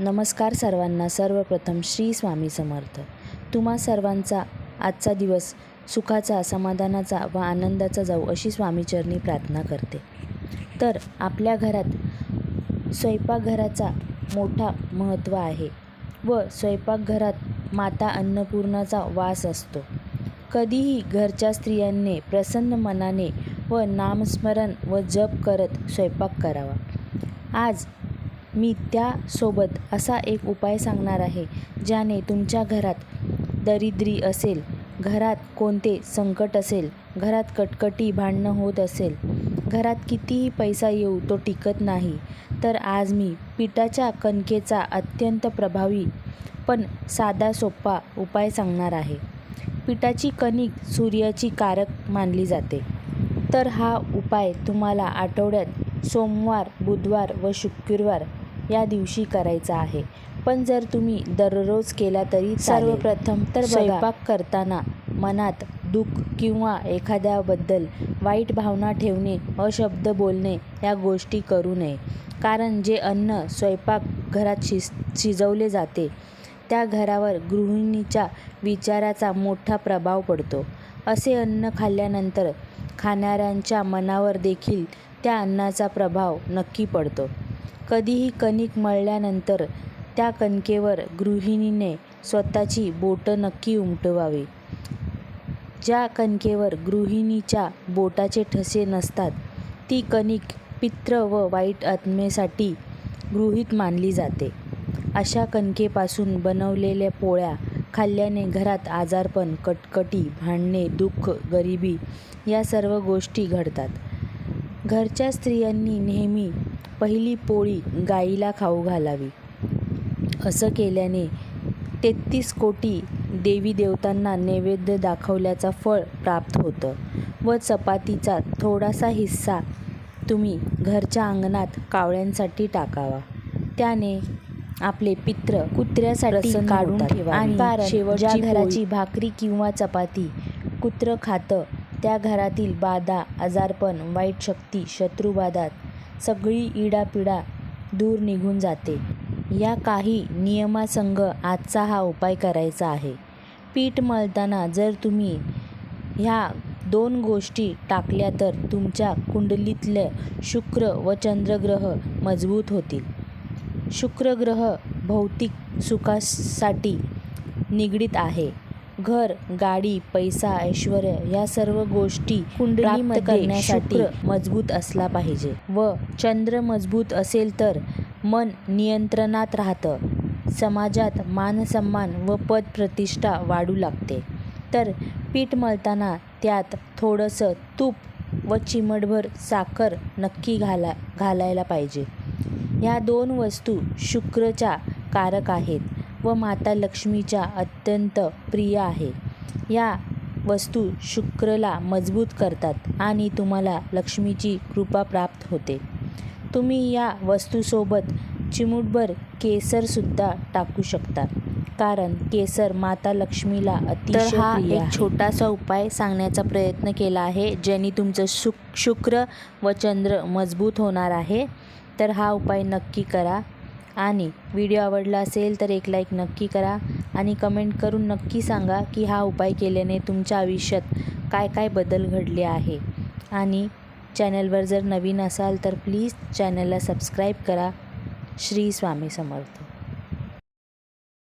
नमस्कार सर्वांना. सर्वप्रथम श्री स्वामी समर्थ. तुम्हा सर्वांचा आजचा दिवस सुखाचा समाधानाचा व आनंदाचा जाऊ अशी स्वामीचरणी प्रार्थना करते. तर आपल्या घरात स्वयंपाकघराचा मोठा महत्त्व आहे व स्वयंपाकघरात माता अन्नपूर्णाचा वास असतो. कधीही घरच्या स्त्रियांनी प्रसन्न मनाने व नामस्मरण व जप करत स्वयंपाक करावा. आज मी त्यासोबत असा एक उपाय सांगणार आहे ज्याने तुमच्या घरात दरिद्री असेल घरात कोणते संकट असेल घरात कटकटी भांडणं होत असेल घरात कितीही पैसा येऊ तो टिकत नाही तर आज मी पिठाच्या कणकेचा अत्यंत प्रभावी पण साधा सोपा उपाय सांगणार आहे. पिठाची कणिक सूर्याची कारक मानली जाते. तर हा उपाय तुम्हाला आठवड्यात सोमवार बुधवार व शुक्रवार या दिवशी करायचा आहे. पण जर तुम्ही दररोज केला तरी सर्वप्रथम तर स्वयंपाक करताना मनात दुःख किंवा एखाद्याबद्दल वाईट भावना ठेवणे अशब्द बोलणे या गोष्टी करू नये. कारण जे अन्न स्वयंपाकघरात शिज शिजवले जाते त्या घरावर गृहिणीच्या विचाराचा मोठा प्रभाव पडतो. असे अन्न खाल्ल्यानंतर खाणाऱ्यांच्या मनावर देखील त्या अन्नाचा प्रभाव नक्की पडतो. कधीही कणिक मळल्यानंतर त्या कणकेवर गृहिणीने स्वतःची बोटं नक्की उमटवावी. ज्या कणकेवर गृहिणीच्या बोटाचे ठसे नसतात ती कणिक पित्र व वाईट आत्मेसाठी गृहीत मानली जाते. अशा कणकेपासून बनवलेल्या पोळ्या खाल्ल्याने घरात आजारपण कटकटी भांडणे दुःख गरिबी या सर्व गोष्टी घडतात. घरच्या स्त्रियांनी नेहमी पहिली पोळी गाईला खाऊ घालावी. असं केल्याने तेहतीस कोटी देवी देवतांना नैवेद्य दाखवल्याचं फळ प्राप्त होतं व चपातीचा थोडासा हिस्सा तुम्ही घरच्या अंगणात कावळ्यांसाठी टाकावा. त्याने आपले पित्र कुत्र्यासाठी काढून ठेवा आणि शेवटच्या घराची भाकरी किंवा चपाती कुत्रं खातं त्या घरातील बाधा आजारपण वाईट शक्ती शत्रुबाधा सगळी इडापिडा दूर निघून जाते. या काही नियमासंग आजचा हा उपाय करायचा आहे. पीठ मळताना जर तुम्ही ह्या दोन गोष्टी टाकल्या तर तुमच्या कुंडलीतले शुक्र व चंद्रग्रह मजबूत होतील. शुक्रग्रह भौतिक सुखासाठी निगडीत आहे. घर गाडी पैसा ऐश्वर या सर्व गोष्टी कुंडलीमध्ये करण्यासाठी मजबूत असला पाहिजे. व चंद्र मजबूत असेल तर मन नियंत्रणात राहतं. समाजात मानसन्मान व पदप्रतिष्ठा वाढू लागते. तर पीठ मळताना त्यात थोडंसं तूप व चिमटभर साखर नक्की घाला घालायला पाहिजे. ह्या दोन वस्तू शुक्रच्या कारक आहेत. व माता लक्ष्मीच्या अत्यंत प्रिय आहे. या वस्तू शुक्रला मजबूत करतात आणि तुम्हाला लक्ष्मीची कृपा प्राप्त होते. तुम्ही या वस्तूसोबत चिमूटभर केसरसुद्धा टाकू शकता कारण केसर माता लक्ष्मीला अतिशय हा एक छोटासा उपाय सांगण्याचा प्रयत्न केला आहे ज्याने तुमचं शुक शुक्र व चंद्र मजबूत होणार आहे. तर हा उपाय नक्की करा. आणि व्हिडिओ आवडला असेल तर एक लाईक नक्की करा आणि कमेंट करून नक्की सांगा की हा उपाय केल्याने तुमच्या आयुष्यात काय काय बदल घडले आहे. आणि चॅनलवर जर नवीन असाल तर प्लीज चॅनलला सबस्क्राईब करा. श्री स्वामी समर्थ.